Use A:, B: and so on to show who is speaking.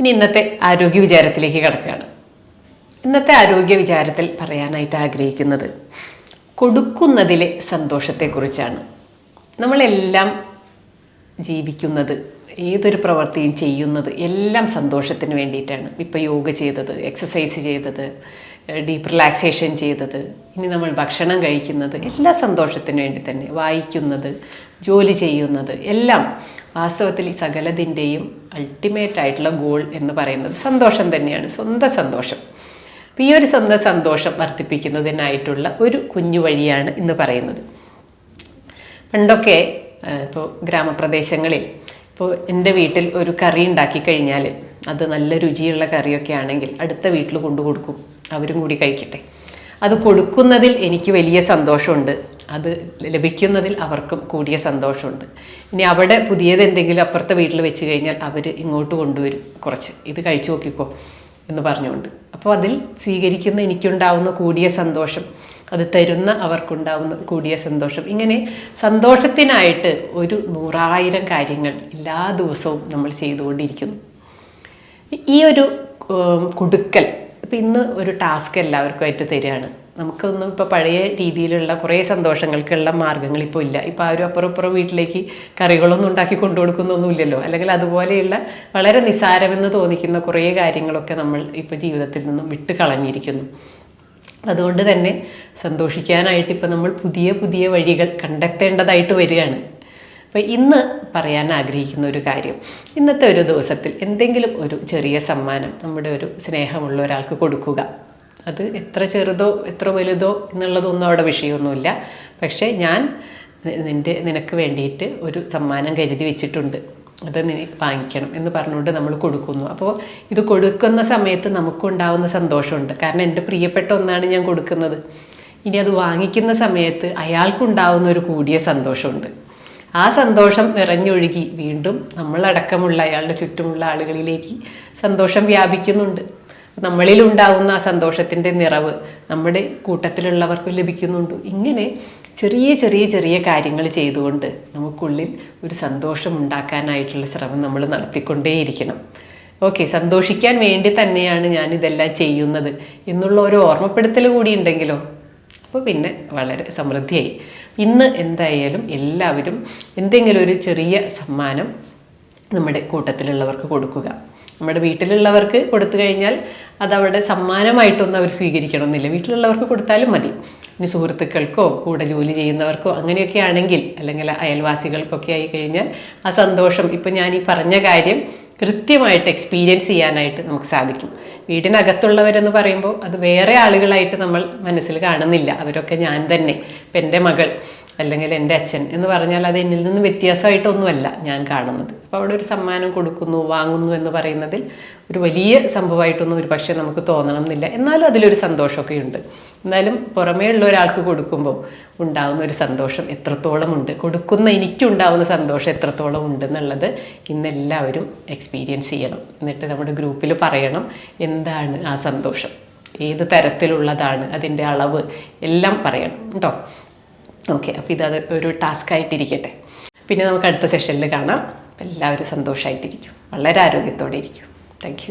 A: ഇനി ഇന്നത്തെ ആരോഗ്യ വിചാരത്തിലേക്ക് കിടക്കുകയാണ്. ഇന്നത്തെ ആരോഗ്യ വിചാരത്തിൽ പറയാനായിട്ട് ആഗ്രഹിക്കുന്നത് കൊടുക്കുന്നതിലെ സന്തോഷത്തെക്കുറിച്ചാണ്. നമ്മളെല്ലാം ജീവിക്കുന്നത് ഏതൊരു പ്രവൃത്തിയും ചെയ്യുന്നത് എല്ലാം സന്തോഷത്തിന് വേണ്ടിയിട്ടാണ്. ഇപ്പോൾ യോഗ ചെയ്തത് എക്സസൈസ് ചെയ്തത് ഡീപ്പ് റിലാക്സേഷൻ ചെയ്തത് ഇനി നമ്മൾ ഭക്ഷണം കഴിക്കുന്നത് എല്ലാ സന്തോഷത്തിന് വേണ്ടി തന്നെ. വായിക്കുന്നത് ജോലി ചെയ്യുന്നത് എല്ലാം വാസ്തവത്തിൽ ഈ സകലതിന്റെയും അൾട്ടിമേറ്റ് ആയിട്ടുള്ള ഗോൾ എന്ന് പറയുന്നത് സന്തോഷം തന്നെയാണ് സ്വന്തം സന്തോഷം. അപ്പോൾ ഈ ഒരു സ്വന്തം സന്തോഷം വർദ്ധിപ്പിക്കുന്നതിനായിട്ടുള്ള ഒരു കുഞ്ഞു വഴിയാണ് ഇന്ന് പറയുന്നത്. പണ്ടൊക്കെ ഇപ്പോൾ ഗ്രാമപ്രദേശങ്ങളിൽ ഇപ്പോൾ എന്റെ വീട്ടിൽ ഒരു കറി ഉണ്ടാക്കി കഴിഞ്ഞാൽ അത് നല്ല രുചിയുള്ള കറിയൊക്കെ ആണെങ്കിൽ അടുത്ത വീട്ടിൽ കൊണ്ടു കൊടുക്കും അവരും കൂടി കഴിക്കട്ടെ. അത് കൊടുക്കുന്നതിൽ എനിക്ക് വലിയ സന്തോഷമുണ്ട്. അത് ലഭിക്കുന്നതിൽ അവർക്കും കൂടിയ സന്തോഷമുണ്ട്. ഇനി അവിടെ പുതിയത് എന്തെങ്കിലും അപ്പുറത്തെ വീട്ടിൽ വെച്ച് കഴിഞ്ഞാൽ അവർ ഇങ്ങോട്ട് കൊണ്ടുവരും കുറച്ച്. ഇത് കഴിച്ചു നോക്കിക്കോ എന്ന് പറഞ്ഞുകൊണ്ട്. അപ്പോൾ അതിൽ സ്വീകരിക്കുന്ന എനിക്കുണ്ടാവുന്ന കൂടിയ സന്തോഷം അത് തരുന്ന അവർക്കുണ്ടാവുന്ന കൂടിയ സന്തോഷം. ഇങ്ങനെ സന്തോഷത്തിനായിട്ട് ഒരു നൂറായിരം കാര്യങ്ങൾ എല്ലാ ദിവസവും നമ്മൾ ചെയ്തുകൊണ്ടിരിക്കുന്നു. ഈ ഒരു കുടുക്കൽ. ഇപ്പം ഇന്ന് ഒരു ടാസ്ക് എല്ലാവർക്കുമായിട്ട് തരികയാണ്. നമുക്കൊന്നും ഇപ്പോൾ പഴയ രീതിയിലുള്ള കുറേ സന്തോഷങ്ങൾക്കുള്ള മാർഗങ്ങൾ ഇപ്പോൾ ഇല്ല. ഇപ്പോൾ ആരും അപ്പുറം ഇപ്പുറം വീട്ടിലേക്ക് കറികളൊന്നും ഉണ്ടാക്കി കൊണ്ടു കൊടുക്കുന്നൊന്നുമില്ലല്ലോ. അല്ലെങ്കിൽ അതുപോലെയുള്ള വളരെ നിസാരമെന്ന് തോന്നിക്കുന്ന കുറേ കാര്യങ്ങളൊക്കെ നമ്മൾ ഇപ്പോൾ ജീവിതത്തിൽ നിന്നും വിട്ട് കളഞ്ഞിരിക്കുന്നു. അതുകൊണ്ട് തന്നെ സന്തോഷിക്കാനായിട്ട് ഇപ്പം നമ്മൾ പുതിയ പുതിയ വഴികൾ കണ്ടെത്തേണ്ടതായിട്ട് വരികയാണ്. അപ്പോൾ ഇന്ന് പറയാൻ ആഗ്രഹിക്കുന്ന ഒരു കാര്യം ഇന്നത്തെ ഒരു ദിവസത്തിൽ എന്തെങ്കിലും ഒരു ചെറിയ സമ്മാനം നമ്മുടെ ഒരു സ്നേഹമുള്ള ഒരാൾക്ക് കൊടുക്കുക. അത് എത്ര ചെറുതോ എത്ര വലുതോ എന്നുള്ളതൊന്നും അവിടെ വിഷയമൊന്നുമില്ല. പക്ഷേ ഞാൻ നിന്റെ നിനക്ക് വേണ്ടിയിട്ട് ഒരു സമ്മാനം കരുതി വെച്ചിട്ടുണ്ട്. അത് നീ വാങ്ങിക്കണം എന്ന് പറഞ്ഞുകൊണ്ട് നമ്മൾ കൊടുക്കുന്നു. അപ്പോൾ ഇത് കൊടുക്കുന്ന സമയത്ത് നമുക്കുണ്ടാവുന്ന സന്തോഷമുണ്ട്. കാരണം എന്റെ പ്രിയപ്പെട്ട ഒന്നാണ് ഞാൻ കൊടുക്കുന്നത്. ഇനി അത് വാങ്ങിക്കുന്ന സമയത്ത് അയാൾക്കുണ്ടാവുന്ന ഒരു കൂടിയ സന്തോഷമുണ്ട്. ആ സന്തോഷം നിറഞ്ഞൊഴുകി വീണ്ടും നമ്മളടക്കമുള്ള അയാളുടെ ചുറ്റുമുള്ള ആളുകളിലേക്ക് സന്തോഷം വ്യാപിക്കുന്നുണ്ട്. നമ്മളിൽ ഉണ്ടാകുന്ന ആ സന്തോഷത്തിന്റെ നിറവ് നമ്മുടെ കൂട്ടത്തിലുള്ളവർക്കും ലഭിക്കുന്നുണ്ട്. ഇങ്ങനെ ചെറിയ ചെറിയ ചെറിയ കാര്യങ്ങൾ ചെയ്തുകൊണ്ട് നമുക്കുള്ളിൽ ഒരു സന്തോഷം ഉണ്ടാക്കാനായിട്ടുള്ള ശ്രമം നമ്മൾ നടത്തിക്കൊണ്ടേയിരിക്കണം. ഓക്കെ സന്തോഷിക്കാൻ വേണ്ടി തന്നെയാണ് ഞാൻ ഇതെല്ലാം ചെയ്യുന്നത് എന്നുള്ള ഒരു ഓർമ്മപ്പെടുത്തൽ കൂടി ഉണ്ടെങ്കിലോ? അപ്പോൾ പിന്നെ വളരെ സമൃദ്ധിയായി. ഇന്ന് എന്തായാലും എല്ലാവരും എന്തെങ്കിലും ഒരു ചെറിയ സമ്മാനം നമ്മുടെ കൂട്ടത്തിലുള്ളവർക്ക് കൊടുക്കുക. നമ്മുടെ വീട്ടിലുള്ളവർക്ക് കൊടുത്തു കഴിഞ്ഞാൽ അതവിടെ സമ്മാനമായിട്ടൊന്നും അവർ സ്വീകരിക്കണമെന്നില്ല. വീട്ടിലുള്ളവർക്ക് കൊടുത്താലും മതി. ഇനി സുഹൃത്തുക്കൾക്കോ കൂടെ ജോലി ചെയ്യുന്നവർക്കോ അങ്ങനെയൊക്കെ ആണെങ്കിൽ അല്ലെങ്കിൽ അയൽവാസികൾക്കൊക്കെ ആയി കഴിഞ്ഞാൽ ആ സന്തോഷം ഇപ്പം ഞാൻ ഈ പറഞ്ഞ കാര്യം കൃത്യമായിട്ട് എക്സ്പീരിയൻസ് ചെയ്യാനായിട്ട് നമുക്ക് സാധിക്കും. വീടിനകത്തുള്ളവരെന്ന് പറയുമ്പോൾ അത് വേറെ ആളുകളായിട്ട് നമ്മൾ മനസ്സിൽ കാണുന്നില്ല. അവരൊക്കെ ഞാൻ തന്നെ. ഇപ്പം എന്റെ മകൾ അല്ലെങ്കിൽ എന്റെ അച്ഛൻ എന്ന് പറഞ്ഞാൽ അത് എന്നിൽ നിന്ന് വ്യത്യാസമായിട്ടൊന്നുമല്ല ഞാൻ കാണുന്നത്. അപ്പോൾ അവിടെ ഒരു സമ്മാനം കൊടുക്കുന്നു വാങ്ങുന്നു എന്ന് പറയുന്നതിൽ ഒരു വലിയ സംഭവമായിട്ടൊന്നും ഒരു പക്ഷേ നമുക്ക് തോന്നണം എന്നില്ല എന്നാലും അതിലൊരു സന്തോഷമൊക്കെ ഉണ്ട് എന്നാലും പുറമേ ഉള്ള ഒരാൾക്ക് കൊടുക്കുമ്പോൾ ഉണ്ടാകുന്ന ഒരു സന്തോഷം എത്രത്തോളം ഉണ്ട്? കൊടുക്കുന്ന എനിക്കുണ്ടാവുന്ന സന്തോഷം എത്രത്തോളം ഉണ്ട് എന്നുള്ളത് ഇന്നെല്ലാവരും എക്സ്പീരിയൻസ് ചെയ്യണം. എന്നിട്ട് നമ്മുടെ ഗ്രൂപ്പിൽ പറയണം എന്താണ് ആ സന്തോഷം. ഏത് തരത്തിലുള്ളതാണ് അതിന്റെ അളവ് എല്ലാം പറയണം. കേട്ടോ? ഓക്കെ അപ്പോൾ ഇതത് ഒരു ടാസ്ക് ആയിട്ടിരിക്കട്ടെ. പിന്നെ നമുക്ക് അടുത്ത സെഷനിൽ കാണാം. എല്ലാവരും സന്തോഷമായിട്ടിരിക്കും വളരെ ആരോഗ്യത്തോടെ ഇരിക്കും. താങ്ക്